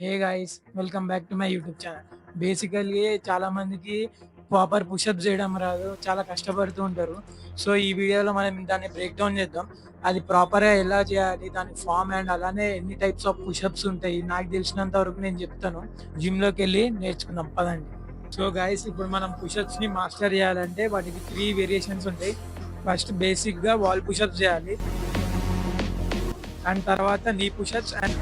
Hey guys welcome back to my YouTube channel basically చాలా మందికి proper pushup చేయడం రాదు చాలా కష్టపడుతూ ఉంటారు. సో ఈ వీడియోలో మనం దాన్ని బ్రేక్ డౌన్ చేద్దాం. అది ప్రాపర్గా ఎలా చేయాలి దాని ఫామ్ అండ్ అలానే ఎన్ని టైప్స్ ఆఫ్ పుషప్స్ ఉంటాయి నాకు తెలిసినంత వరకు నేను చెప్తాను. జిమ్లోకి వెళ్ళి నేర్చుకుందాం పదండి. సో గైస్ ఇప్పుడు మనం పుషప్స్ని మాస్టర్ చేయాలంటే వాటికి త్రీ వేరియేషన్స్ ఉంటాయి. ఫస్ట్ బేసిక్గా వాల్ పుషప్స్ చేయాలి. అండ్ తర్వాత నీ పుషప్స్ అండ్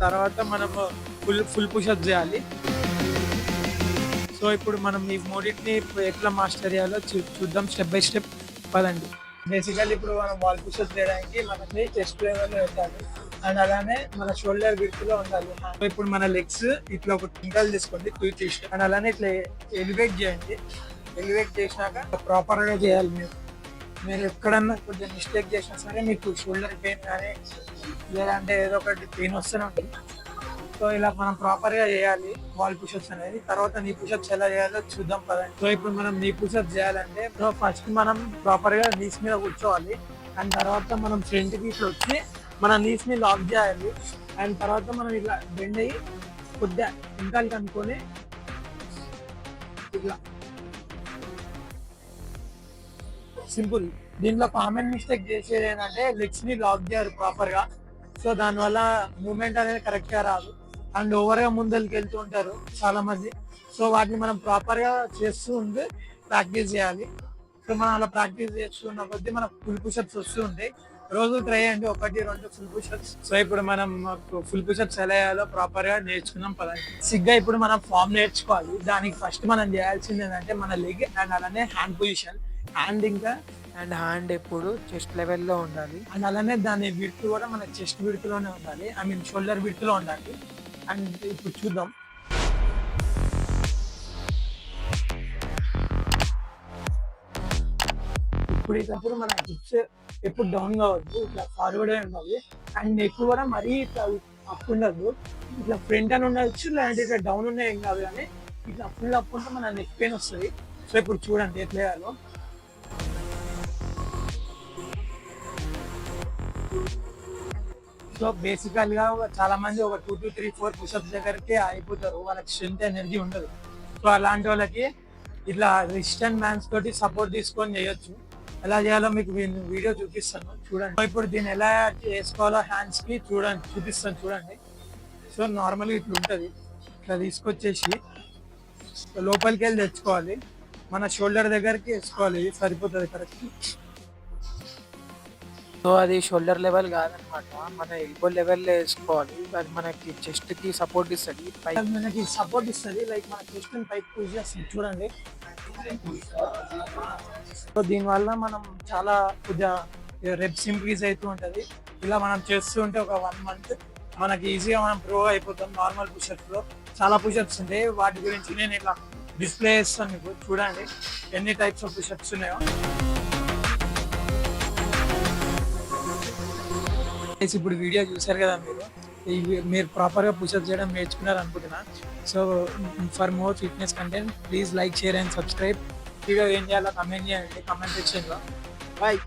తర్వాత మనం ఫుల్ ఫుల్ పుషప్ చేయాలి. సో ఇప్పుడు మనం ఈ మూడింటిని ఇప్పుడు ఎట్లా మాస్టర్ చేయాలో చూ- చూద్దాం స్టెప్ బై స్టెప్ పదండి. బేసికల్ ఇప్పుడు మనం వాల్ పుషప్ చేయడానికి మనకి చెస్ట్ లెవెల్లో పెట్టాలి. అండ్ అలానే మన షోల్డర్ విడ్త్లో ఉండాలి. ఇప్పుడు మన లెగ్స్ ఇట్లా ఒక టింకల్ తీసుకోండి టూ తీసి అండ్ అలానే ఇట్లా ఎలివేట్ చేయండి. ఎలివేట్ చేసినాక ప్రాపర్గా చేయాలి మీరు. మీరు ఎక్కడన్నా కొంచెం మిస్టేక్ చేసినా సరే మీకు షోల్డర్ పెయిన్ కానీ లేదంటే ఏదో ఒకటి పెయిన్ వస్తూనే ఉంటుంది. సో ఇలా మనం ప్రాపర్గా చేయాలి వాల్ పుషప్స్ అనేది. తర్వాత నీ పుషప్స్ ఎలా చేయాలో చూద్దాం పదండి. సో ఇప్పుడు మనం నీ పుషప్స్ చేయాలంటే సో ఫస్ట్ మనం ప్రాపర్గా నీస్ మీద కూర్చోవాలి. అండ్ తర్వాత మనం ఫ్రంట్కి ఇట్లా వచ్చి మన నీస్ని లాక్ చేయాలి. అండ్ తర్వాత మనం ఇట్లా బెండ్ అయ్యి కొద్దిగా వెనకాలకి అనుకొని ఇట్లా సింపుల్. దీంట్లో కామన్ మిస్టేక్ చేసేది ఏంటంటే లెగ్స్ని లాక్ చేయరు ప్రాపర్గా. సో దానివల్ల మూమెంట్ అనేది కరెక్ట్గా రాదు. అండ్ ఓవర్గా ముందరికి వెళ్తూ ఉంటారు చాలా మంది సో వాటిని మనం ప్రాపర్గా చేస్తూ ఉంటే ప్రాక్టీస్ చేయాలి. సో మనం అలా ప్రాక్టీస్ చేస్తున్న కొద్దీ మనకు ఫుల్ పుషప్స్ వస్తూ ఉంటాయి. రోజు ట్రై చేయండి ఒకటి రెండు ఫుల్ పుషప్స్. సో ఇప్పుడు మనం ఫుల్ పుషప్స్ ఎలా చేయాలో ప్రాపర్గా నేర్చుకున్నాం పదండి. సిగ్గా ఇప్పుడు మనం ఫామ్ నేర్చుకోవాలి. దానికి ఫస్ట్ మనం చేయాల్సింది ఏంటంటే మన లెగ్ అండ్ అలానే హ్యాండ్ పొజిషన్. హ్యాండ్ ఇంకా అండ్ హ్యాండ్ ఎప్పుడు చెస్ట్ లెవెల్లో ఉండాలి. అండ్ అలానే దాని విడ్త్ కూడా మన చెస్ట్ విడ్త్లోనే ఉండాలి. ఐ మీన్ షోల్డర్ విడ్త్లో ఉండాలి. అండ్ ఇప్పుడు చూద్దాం. ఇప్పుడు ఇటప్పుడు మన హిప్స్ ఎప్పుడు డౌన్ కావద్దు ఇట్లా ఫార్వర్డ్ ఉండాలి. అండ్ నెక్ కూడా మరీ ఇట్లా అప్ ఉండదు. ఇట్లా ఫ్రంట్ అని ఉండొచ్చు లేదంటే ఇట్లా డౌన్ ఉన్నాయి ఏం కాదు కానీ ఇట్లా ఫుల్ అప్ ఉంటే మన నెక్ పెయిన్ వస్తుంది. సో ఇప్పుడు చూడండి ఎట్లా చేయాలో. సో బేసికల్గా చాలా మంది ఒక two two three four pushups దగ్గరికి అయిపోతారు వాళ్ళకి స్ట్రెంత్ ఎనర్జీ ఉండదు. సో అలాంటి వాళ్ళకి ఇట్లా రిస్టన్ మ్యాన్స్ తోటి సపోర్ట్ తీసుకొని చేయొచ్చు. ఎలా చేయాలో మీకు నేను వీడియో చూపిస్తాను. చూడండి. ఇప్పుడు దీన్ని ఎలా చేసుకోవాలో హ్యాండ్స్కి చూడండి. చూపిస్తాను చూడండి. సో నార్మల్గా ఇట్లా ఉంటుంది. ఇట్లా తీసుకొచ్చేసి లోపలికి వెళ్ళి తెచ్చుకోవాలి. మన షోల్డర్ దగ్గరికి వేసుకోవాలి. ఇది సరిపోతుంది కరెక్ట్ సో అది షోల్డర్ లెవెల్ కాదనమాట. మన ఎల్బో లెవెల్లో వేసుకోవాలి. అది మనకి చెస్ట్కి సపోర్ట్ ఇస్తుంది. పై మనకి సపోర్ట్ ఇస్తుంది. లైక్ మన చెస్ట్ పైకి పూజ చేస్తుంది. చూడండి. సో దీనివల్ల మనం చాలా కొద్దిగా రెప్స్ ఇంక్రీజ్ అవుతూ ఉంటుంది. ఇలా మనం చేస్తూ ఉంటే ఒక వన్ మంత్ మనకి ఈజీగా మనం ప్రో అయిపోతాం నార్మల్ పుషప్స్లో. చాలా పుషప్స్ ఉంటాయి. వాటి గురించి నేను ఇట్లా డిస్ప్లే చేస్తాను మీకు. చూడండి. ఎన్ని టైప్స్ ఆఫ్ పుషప్స్ ఉన్నాయో. ఇప్పుడు వీడియో చూసారు కదా మీరు? మీరు ప్రాపర్గా పుషప్ చేయడం నేర్చుకున్నారు అనుకుంటున్నా. So for more fitness content please like share and subscribe video ఏం చేయాలో కమెంట్ చేయండి కమెంట్ సెక్షన్లో బాయ్